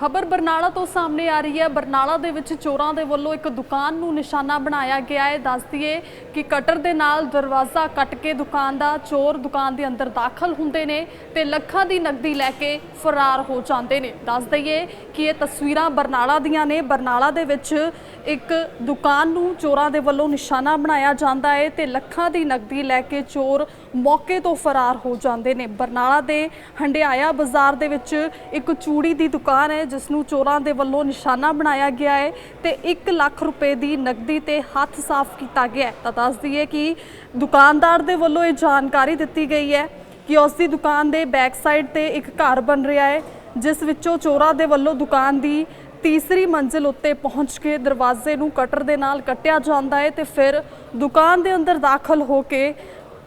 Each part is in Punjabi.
ਖਬਰ ਬਰਨਾਲਾ ਤੋਂ ਸਾਹਮਣੇ ਆ ਰਹੀ ਹੈ। ਬਰਨਾਲਾ ਦੇ ਵਿੱਚ ਚੋਰਾਂ ਦੇ ਵੱਲੋਂ ਇੱਕ ਦੁਕਾਨ ਨੂੰ ਨਿਸ਼ਾਨਾ ਬਣਾਇਆ ਗਿਆ ਹੈ। ਦੱਸ ਦਈਏ ਕਿ ਕਟਰ ਦੇ ਨਾਲ ਦਰਵਾਜ਼ਾ ਕੱਟ ਕੇ ਦੁਕਾਨ ਦਾ ਚੋਰ ਦੁਕਾਨ ਦੇ ਅੰਦਰ ਦਾਖਲ ਹੁੰਦੇ ਨੇ ਤੇ ਲੱਖਾਂ ਦੀ ਨਕਦੀ ਲੈ ਕੇ ਫਰਾਰ ਹੋ ਜਾਂਦੇ ਨੇ। ਦੱਸ ਦਈਏ ਕਿ ਇਹ ਤਸਵੀਰਾਂ ਬਰਨਾਲਾ ਦੀਆਂ ਨੇ। ਬਰਨਾਲਾ ਦੇ ਵਿੱਚ ਇੱਕ ਦੁਕਾਨ ਨੂੰ ਚੋਰਾਂ ਦੇ ਵੱਲੋਂ ਨਿਸ਼ਾਨਾ ਬਣਾਇਆ ਜਾਂਦਾ ਹੈ ਤੇ ਲੱਖਾਂ ਦੀ ਨਕਦੀ ਲੈ ਕੇ ਚੋਰ ਮੌਕੇ ਤੋਂ ਫਰਾਰ ਹੋ ਜਾਂਦੇ ਨੇ। ਬਰਨਾਲਾ ਦੇ ਹੰਡਿਆਇਆ ਬਾਜ਼ਾਰ ਦੇ ਵਿੱਚ ਇੱਕ ਚੂੜੀ ਦੀ ਦੁਕਾਨ ਹੈ ਜਿਸ ਨੂੰ ਚੋਰਾਂ ਦੇ ਵੱਲੋਂ ਨਿਸ਼ਾਨਾ ਬਣਾਇਆ ਗਿਆ ਹੈ ਤੇ 1 ਲੱਖ ਰੁਪਏ ਦੀ ਨਕਦੀ ਤੇ ਹੱਥ ਸਾਫ਼ ਕੀਤਾ ਗਿਆ ਹੈ। ਤਾਂ ਦੱਸ ਦਈਏ ਕਿ ਦੁਕਾਨਦਾਰ ਦੇ ਵੱਲੋਂ ਇਹ ਜਾਣਕਾਰੀ ਦਿੱਤੀ ਗਈ ਹੈ ਕਿ ਉਸ ਦੀ ਦੁਕਾਨ ਦੇ ਬੈਕ ਸਾਈਡ ਤੇ ਇੱਕ ਘਰ ਬਣ ਰਿਹਾ ਹੈ, ਜਿਸ ਵਿੱਚੋਂ ਚੋਰਾਂ ਦੇ ਵੱਲੋਂ ਦੁਕਾਨ ਦੀ ਤੀਸਰੀ ਮੰਜ਼ਿਲ ਉੱਤੇ ਪਹੁੰਚ ਕੇ ਦਰਵਾਜ਼ੇ ਨੂੰ ਕਟਰ ਦੇ ਨਾਲ ਕੱਟਿਆ ਜਾਂਦਾ ਹੈ ਤੇ ਫਿਰ ਦੁਕਾਨ ਦੇ ਅੰਦਰ ਦਾਖਲ ਹੋ ਕੇ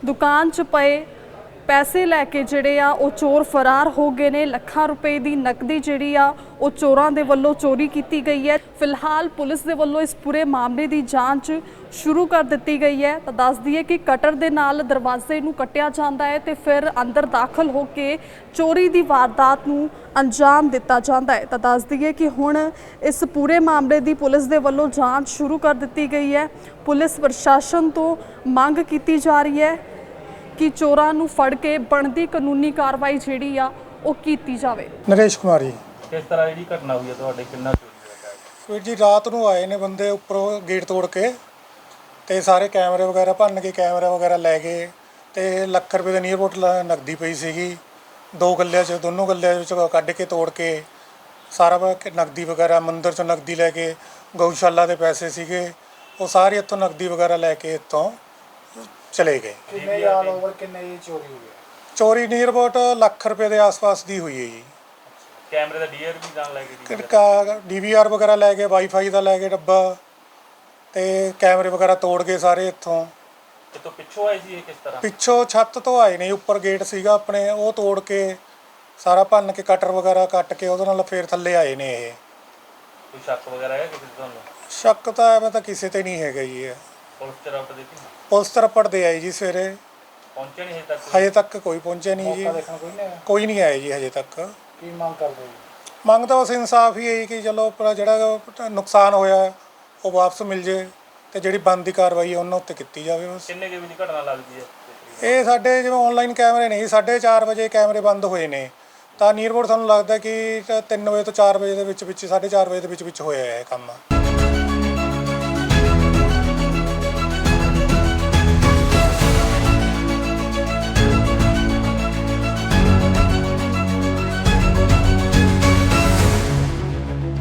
ਦੁਕਾਨ 'ਚ ਪਏ ਪੈਸੇ ਲੈ ਕੇ ਜਿਹੜੇ ਆ, ਉਹ ਚੋਰ ਫਰਾਰ ਹੋ ਗਏ ਨੇ। ਲੱਖਾਂ ਰੁਪਏ ਦੀ ਨਕਦੀ ਜਿਹੜੀ ਆ, ਉਹ ਚੋਰਾਂ ਦੇ ਵੱਲੋਂ ਚੋਰੀ ਕੀਤੀ ਗਈ ਹੈ। ਫਿਲਹਾਲ ਪੁਲਿਸ ਦੇ ਵੱਲੋਂ ਇਸ ਪੂਰੇ ਮਾਮਲੇ ਦੀ ਜਾਂਚ ਸ਼ੁਰੂ ਕਰ ਦਿੱਤੀ ਗਈ ਹੈ। ਤਾਂ ਦੱਸ ਦਈਏ ਕਿ ਕਟਰ ਦੇ ਨਾਲ ਦਰਵਾਜ਼ੇ ਨੂੰ ਕੱਟਿਆ ਜਾਂਦਾ ਹੈ ਤੇ ਫਿਰ ਅੰਦਰ ਦਾਖਲ ਹੋ ਕੇ ਚੋਰੀ ਦੀ ਵਾਰਦਾਤ ਨੂੰ ਅੰਜਾਮ ਦਿੱਤਾ ਜਾਂਦਾ ਹੈ। ਤਾਂ ਦੱਸ ਦਈਏ ਕਿ ਹੁਣ ਇਸ ਪੂਰੇ ਮਾਮਲੇ ਦੀ ਪੁਲਿਸ ਦੇ ਵੱਲੋਂ ਜਾਂਚ ਸ਼ੁਰੂ ਕਰ ਦਿੱਤੀ ਗਈ ਹੈ। ਪੁਲਿਸ ਪ੍ਰਸ਼ਾਸਨ ਤੋਂ ਮੰਗ ਕੀਤੀ ਜਾ ਰਹੀ ਹੈ ਕਿ ਚੋਰਾਂ ਨੂੰ ਫੜ ਕੇ ਬਣਦੀ ਕਾਨੂੰਨੀ ਕਾਰਵਾਈ ਜਿਹੜੀ ਆ ਉਹ ਕੀਤੀ ਜਾਵੇ। ਨਰੇਸ਼ ਕੁਮਾਰੀ ਕਿਸ ਤਰ੍ਹਾਂ ਜਿਹੜੀ ਘਟਨਾ ਹੋਈ ਹੈ ਤੁਹਾਡੇ ਕਿੰਨਾ ਚੋਰੀ ਹੋਇਆ ਵੀਰ ਜੀ ਰਾਤ ਨੂੰ ਆਏ ਨੇ ਬੰਦੇ ਉੱਪਰੋਂ ਗੇਟ ਤੋੜ ਕੇ ਤੇ ਸਾਰੇ ਕੈਮਰੇ ਵਗੈਰਾ ਭੰਨ ਕੇ ਕੈਮਰਾ ਵਗੈਰਾ ਲੈ ਗਏ ਤੇ ਲੱਖ ਰੁਪਏ ਦੇ ਨੀਅਰ ਬੋਟ ਨਕਦੀ ਪਈ ਸੀਗੀ। ਦੋ ਗੱਲਿਆਂ 'ਚ ਦੋਨੋਂ ਗੱਲਿਆਂ ਵਿੱਚ ਕੱਢ ਕੇ ਤੋੜ ਕੇ ਸਾਰਾ ਨਕਦੀ ਵਗੈਰਾ ਮੰਦਿਰ 'ਚੋਂ ਨਕਦੀ ਲੈ ਕੇ ਗਊਸ਼ਾਲਾ ਦੇ ਪੈਸੇ ਸੀਗੇ ਉਹ ਸਾਰੇ ਇੱਥੋਂ ਨਕਦੀ ਵਗੈਰਾ ਲੈ ਕੇ ਇੱਥੋਂ ਚਲੇ ਗਏ। ਕਿੰਨੇ ਆਲ ਓਵਰ ਕਿੰਨੇ ਦੀ ਚੋਰੀ ਹੋਈ ਹੈ? ਚੋਰੀ ਨੀਅਰ ਅਬਾਊਟ ਲੱਖ ਰੁਪਏ ਦੇ ਆਸ-ਪਾਸ ਦੀ ਹੋਈ ਹੈ ਜੀ। ਕੈਮਰੇ ਦਾ ਡੀਆਰ ਵੀ ਨਾਲ ਲੈ ਕੇ ਹੈ। ਕਿਰਕਾ ਡੀਵੀਆਰ ਵਗੈਰਾ ਲੈ ਕੇ ਵਾਈਫਾਈ ਦਾ ਲੈ ਕੇ ਡੱਬਾ ਤੇ ਕੈਮਰੇ ਵਗੈਰਾ ਤੋੜ ਗਏ ਸਾਰੇ ਇੱਥੋਂ। ਇਹ ਤੋਂ ਪਿੱਛੋਂ ਆਏ ਸੀ ਇਹ ਕਿਸ ਤਰ੍ਹਾਂ? ਪਿੱਛੋਂ ਛੱਤ ਤੋਂ ਆਏ ਨੇ ਉੱਪਰ ਗੇਟ ਸੀਗਾ ਆਪਣੇ ਉਹ ਤੋੜ ਕੇ ਸਾਰਾ ਭੰਨ ਕੇ ਕਟਰ ਵਗੈਰਾ ਕੱਟ ਕੇ ਉਹਦੇ ਨਾਲ ਫੇਰ ਥੱਲੇ ਆਏ ਨੇ ਇਹ। ਕੋਈ ਸ਼ੱਕ ਵਗੈਰਾ ਹੈ ਕਿਸੇ ਤੇ ਤੁਹਾਨੂੰ? ਸ਼ੱਕ ਤਾਂ ਐਵੇਂ ਤਾਂ ਕਿਸੇ ਤੇ ਨਹੀਂ ਹੈਗਾ ਜੀ ਇਹ। ਪੁਲਿਸ ਰੱਬ ਦੇਖੀ ਪੁਲਿਸ ਦੇ ਆਏ ਜੀ ਸਵੇਰੇ। ਪਹੁੰਚੇ ਨਹੀਂ ਹਜੇ ਤੱਕ ਹਜੇ ਤੱਕ ਕੋਈ ਪਹੁੰਚਿਆ ਨਹੀਂ ਜੀ। ਮੌਕਾ ਦੇਖਣ ਕੋਈ ਨਹੀਂ ਆਇਆ? ਕੋਈ ਨਹੀਂ ਆਇਆ ਜੀ ਹਜੇ ਤੱਕ। ਕੀ ਮੰਗ ਕਰਦੇ ਜੀ ਮੰਗ ਤਾਂ ਬਸ ਇਨਸਾਫ ਹੀ ਹੈ ਜੀ ਕਿ ਚਲੋ ਆਪਣਾ ਜਿਹੜਾ ਨੁਕਸਾਨ ਹੋਇਆ ਉਹ ਵਾਪਸ ਮਿਲ ਜੇ ਤੇ ਜਿਹੜੀ ਬੰਦ ਦੀ ਕਾਰਵਾਈ ਹੈ ਉਹਨਾਂ ਉੱਤੇ ਕੀਤੀ ਜਾਵੇ ਬਸ। ਕਿੰਨੇ ਕੇ ਵਜੇ ਘਟਨਾ ਲੱਗਦੀ ਹੈ? ਇਹ ਸਾਡੇ ਜਿਵੇਂ ਆਨਲਾਈਨ ਕੈਮਰੇ ਨਹੀਂ 4:30 ਵਜੇ ਕੈਮਰੇ ਬੰਦ ਹੋਏ ਨੇ। ਤਾਂ ਨੀਅਰ ਅਬਾਊਟ ਸਾਨੂੰ ਲੱਗਦਾ ਕਿ 3 ਵਜੇ ਤੋਂ 4 ਵਜੇ ਦੇ ਵਿੱਚ ਵਿੱਚ 4:30 ਵਜੇ ਦੇ ਵਿੱਚ ਵਿੱਚ ਹੋਇਆ ਹੈ ਇਹ ਕੰਮ।